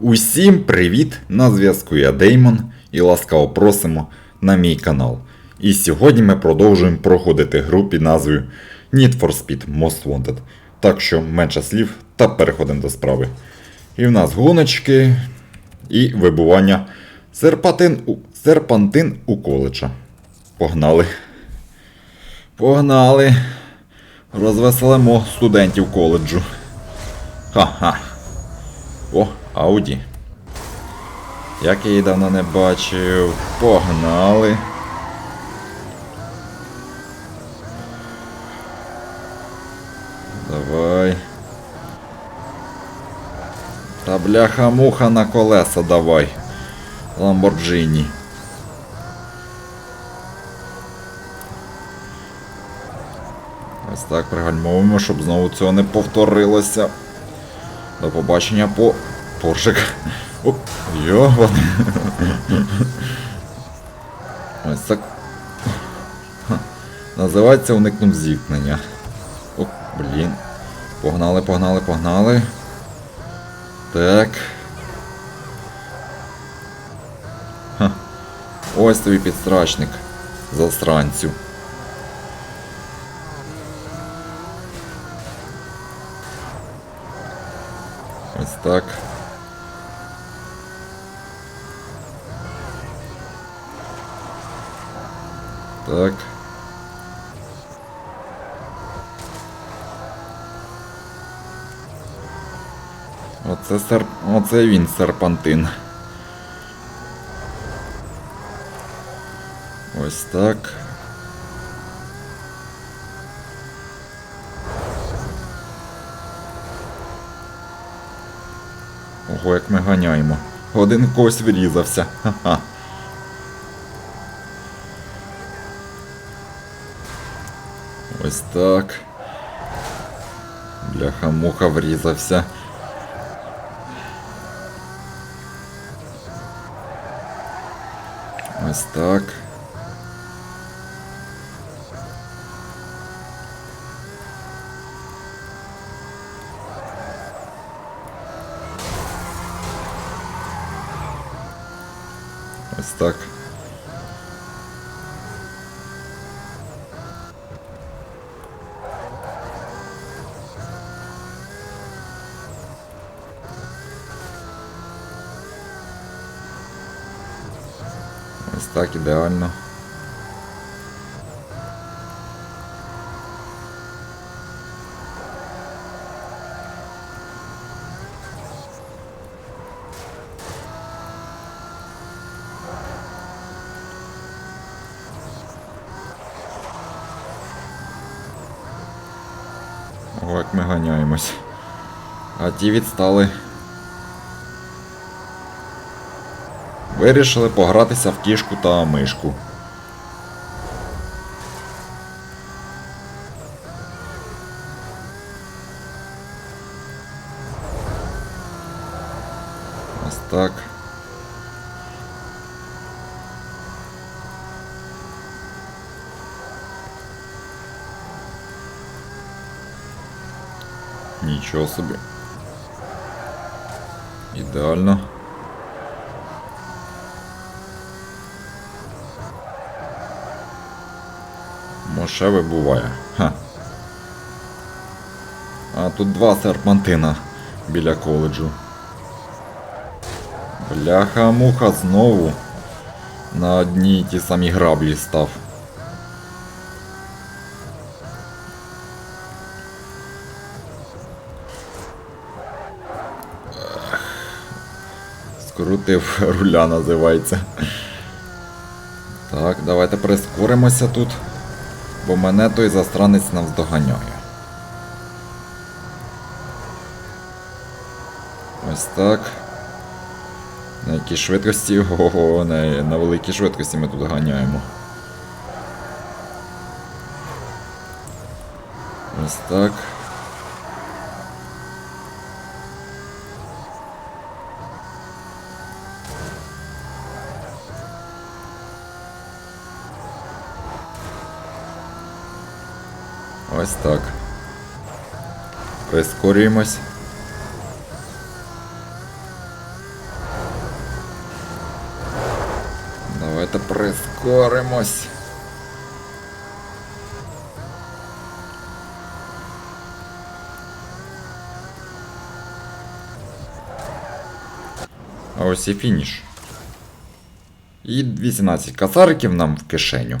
Усім привіт! На зв'язку я Деймон і ласкаво просимо на мій канал. І сьогодні ми продовжуємо проходити гру під назвою Need for Speed Most Wanted. Так що менше слів та переходимо до справи. І в нас гоночки і вибування серпантин у, серпантин у коледжа. Погнали. Погнали. Розвеселимо студентів коледжу. Ха-ха. О, Ауді. Як я її давно не бачив. Погнали. Давай. Та бляха-муха на колеса давай. Ламборджині. Ось так пригальмовуємо, щоб знову цього не повторилося. До побачення по Поршик. О, йобаний. Ось так. Називається уникнув зіткнення. О, блін. Погнали, погнали, погнали. Так. Ха. Ось тобі підстрачник. Засранцю. Ось так. Так. Оце сер... Оце він серпантин. Ось так. Ого, як ми ганяємо. Один когось врізався. Ха-ха. Ось так. Бляха-муха врізався. Ось так. Ось так. Так ідеально. О, як ми ганяємось. А ті відстали. Вирішили погратися в кішку та мишку. Ось так. Нічого собі. Ідеально. Моше вибуває. Ха. А тут два серпантина біля коледжу. Бляха-муха знову на одній ті самі граблі став. Скрутив руля називається. Так, давайте прискоримося тут, бо мене той застранець навздоганяє. Ось так. На якій швидкості? Ого, на, на великій швидкості ми тут ганяємо. Ось так. Ось так. Прискорюємось. Давайте прискоримось. А ось і фініш. І 18 касариків нам в кишеню.